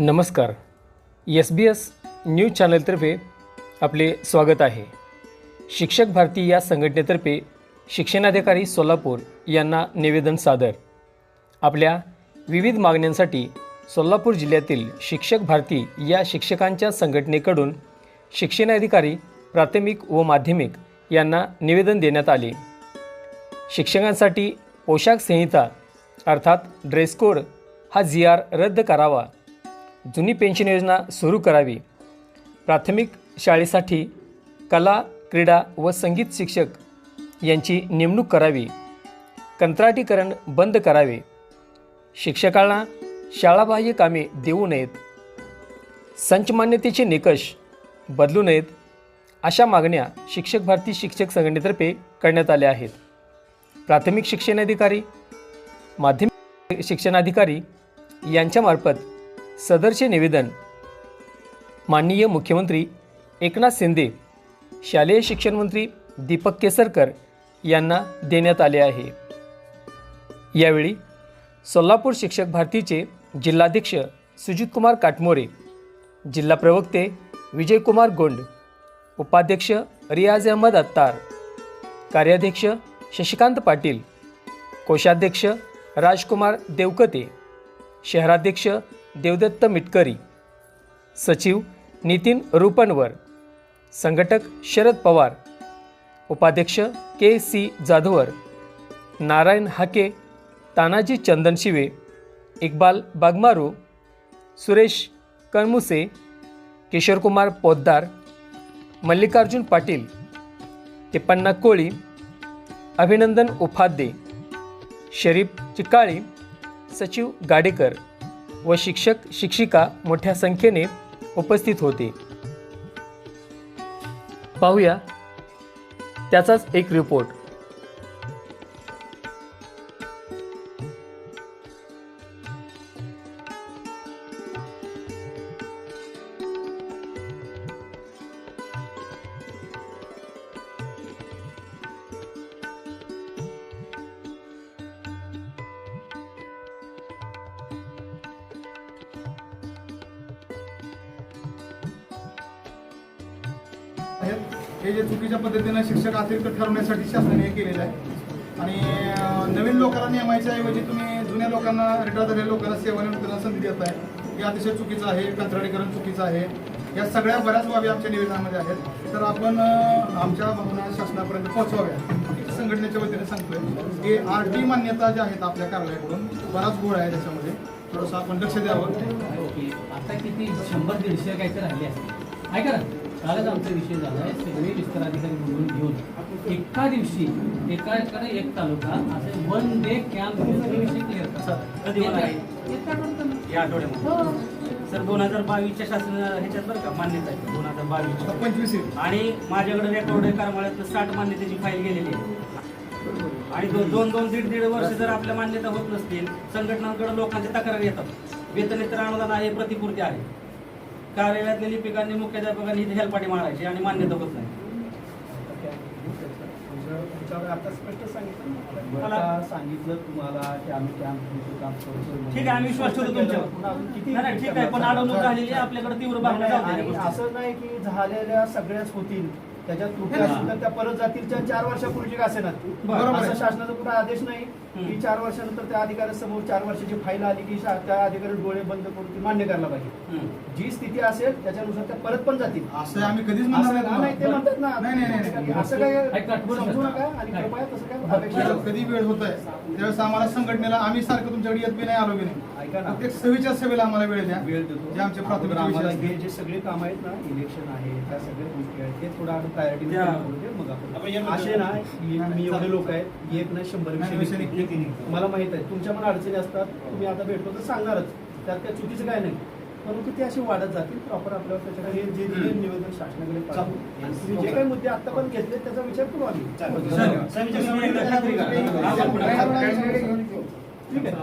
नमस्कार. S B S news चॅनलतर्फे आपले स्वागत आहे. शिक्षक भारती या संघटनेतर्फे शिक्षणाधिकारी सोलापूर यांना निवेदन सादर. आपल्या विविध मागण्यांसाठी सोलापूर जिल्ह्यातील शिक्षक भारती या शिक्षकांच्या संघटनेकडून शिक्षणाधिकारी प्राथमिक व माध्यमिक यांना निवेदन देण्यात आले. शिक्षकांसाठी पोशाख संहिता अर्थात ड्रेस कोड हा जी आर रद्द करावा जुनी पेन्शन योजना सुरू करावी. प्राथमिक शाळेसाठी कला क्रीडा व संगीत शिक्षक यांची नेमणूक करावी. कंत्राटीकरण बंद करावे. शिक्षकांना शाळाबाह्य कामे देऊ नयेत. संचमान्यतेचे निकष बदलू नयेत अशा मागण्या शिक्षक भारती शिक्षक संघटनेतर्फे करण्यात आल्या आहेत. प्राथमिक शिक्षणाधिकारी माध्यमिक शिक्षणाधिकारी यांच्यामार्फत सदरचे निवेदन माननीय मुख्यमंत्री एकनाथ शिंदे शालेय शिक्षण मंत्री दीपक केसरकर यांना देण्यात आले आहे. यावेळी सोलापूर शिक्षक भारतीचे जिल्हाध्यक्ष सुजितकुमार काटमोरे जिल्हा प्रवक्ते विजयकुमार गोंड उपाध्यक्ष रियाज अहमद अत्तार कार्याध्यक्ष शशिकांत पाटील कोषाध्यक्ष राजकुमार देवकते शहराध्यक्ष देवदत्त मिटकरी. सचिव नितीन रूपनवर. संघटक शरद पवार. उपाध्यक्ष के सी जाधवर. नारायण हाके तानाजी चंदनशिवे इक्बाल बागमारू सुरेश कणमुसे किशोरकुमार पोद्दार मल्लिकार्जुन पाटील तिप्पन्ना कोळी अभिनंदन उपाध्ये शरीफ चिकाळी सचिव गाडेकर. व शिक्षक शिक्षिका मोठ्या संख्येने उपस्थित होते. पाहूया त्याचाच एक रिपोर्ट आहेत हे जे चुकीच्या पद्धतीनं शिक्षक अतिरिक्त ठरवण्यासाठी शासनाने हे केलेलं आहे. आणि नवीन लोकांना नेमायच्या ऐवजी तुम्ही जुन्या लोकांना रिटायर झालेल्या लोकांना सेवानिवृत्तीला संधी देत आहे हे अतिशय चुकीचं आहे कंत्राटीकरण चुकीचं आहे. या सगळ्या बऱ्याच बाबी आमच्या निवेदनामध्ये आहेत. तर आपण आमच्या भावना शासनापर्यंत पोहोचवाव्या. संघटनेच्या वतीने सांगतोय की आर टी मान्यता ज्या आहेत आपल्या कार्यालयाकडून बराच गोळ आहे त्याच्यामध्ये. थोडंसं आपण लक्ष द्यावं. हो, आता किती शंभर दीडशे काहीतरी राहिले आहे ऐका ना कालच आमचा विषय झाला आहे. सगळे विस्तार अधिकारी बोलून घेऊन. एका दिवशी एकाकडे एक तालुका असे वन डे कॅम्प विषय क्लिअर आहे? या आठवड्यामध्ये. सर दोन हजार बावीसच्या शासन ह्याच्यात बरं का मान्यता आहे. दोन हजार बावीसच्या पंचवीस आहे. आणि माझ्याकडे रेकॉर्ड करमाळ्यात साठ मान्यतेची फाईल गेलेली आहे. आणि दो- दोन दोन दीड दीड वर्ष जर आपल्या मान्यता होत नसतील संघटनांकडे लोकांचे तक्रार येतात. वेतनेतर अनुदान आहे प्रतिपूर्ती आहे. कार्यालयातल्या लिपिकांनी मुख्याध्यापकांनी इथे हेलपाटी मारायची आणि मान्यता होत नाही आता स्पष्ट सांगितलं मला- सांगितलं तुम्हाला की आम्ही कॅम्प घेतो काम करतो ठीक आहे आम्ही विश्वास ठेवतो तुमच्यावर. ठीक आहे पण अडवणूक झालेली आपल्याकडे तीव्र भावना असं नाही की झालेल्या सगळ्याच होतील. त्याच्यात त्रुटी हा. असतील त्या परत जातील चार वर्षापूर्वीची का असेना. असं शासनाचा कुठे आदेश नाही की. चार वर्षानंतर त्या अधिकाऱ्यासमोर चार वर्षाची फाईल आली की त्या अधिकारी डोळे बंद करून ती मान्य करायला पाहिजे. जी स्थिती असेल त्याच्यानुसार त्या परत पण जातील असं आम्ही कधीच नाही, ते ना नाही नाही नाही, नाही असं काय ऐका, आठवण समजू करा. नका आणि काय? कृपया तसं काय अपेक्षा जेव्हा कधी वेळ होत आहे त्यावेळेस आम्हाला संघटनेला आम्ही सारखं तुमच्याकडे येत बी नाही आलो बी नाही ऐका ना प्रत्येक सव्वीच्या सभेला आम्हाला वेळ द्या वेळ देतो जे आमचे प्राथमिक आम्हाला हे. जे सगळे काम आहेत ना इलेक्शन आहे त्या सगळ्या गोष्टी आहेत ते थोडं आम्ही प्रायोरिटी मग आपण. असे ना मी एवढे लोक आहेत एक ना शंभर नाही, विषय विषय निघतील. निघतील. मला माहीत आहे तुमच्या पण अडचणी असतात तुम्ही आता भेटतो तर सांगणारच त्यात काय चुकीचं काय नाही परंतु ते असे वाढत जातील प्रॉपर आपल्यावर त्याच्याकडे जे जे निवेदन शासनाकडे पाठवू. आणि तुम्ही जे काही मुद्दे आता पण घेतले त्याचा विचार करू आम्ही. ठीक आहे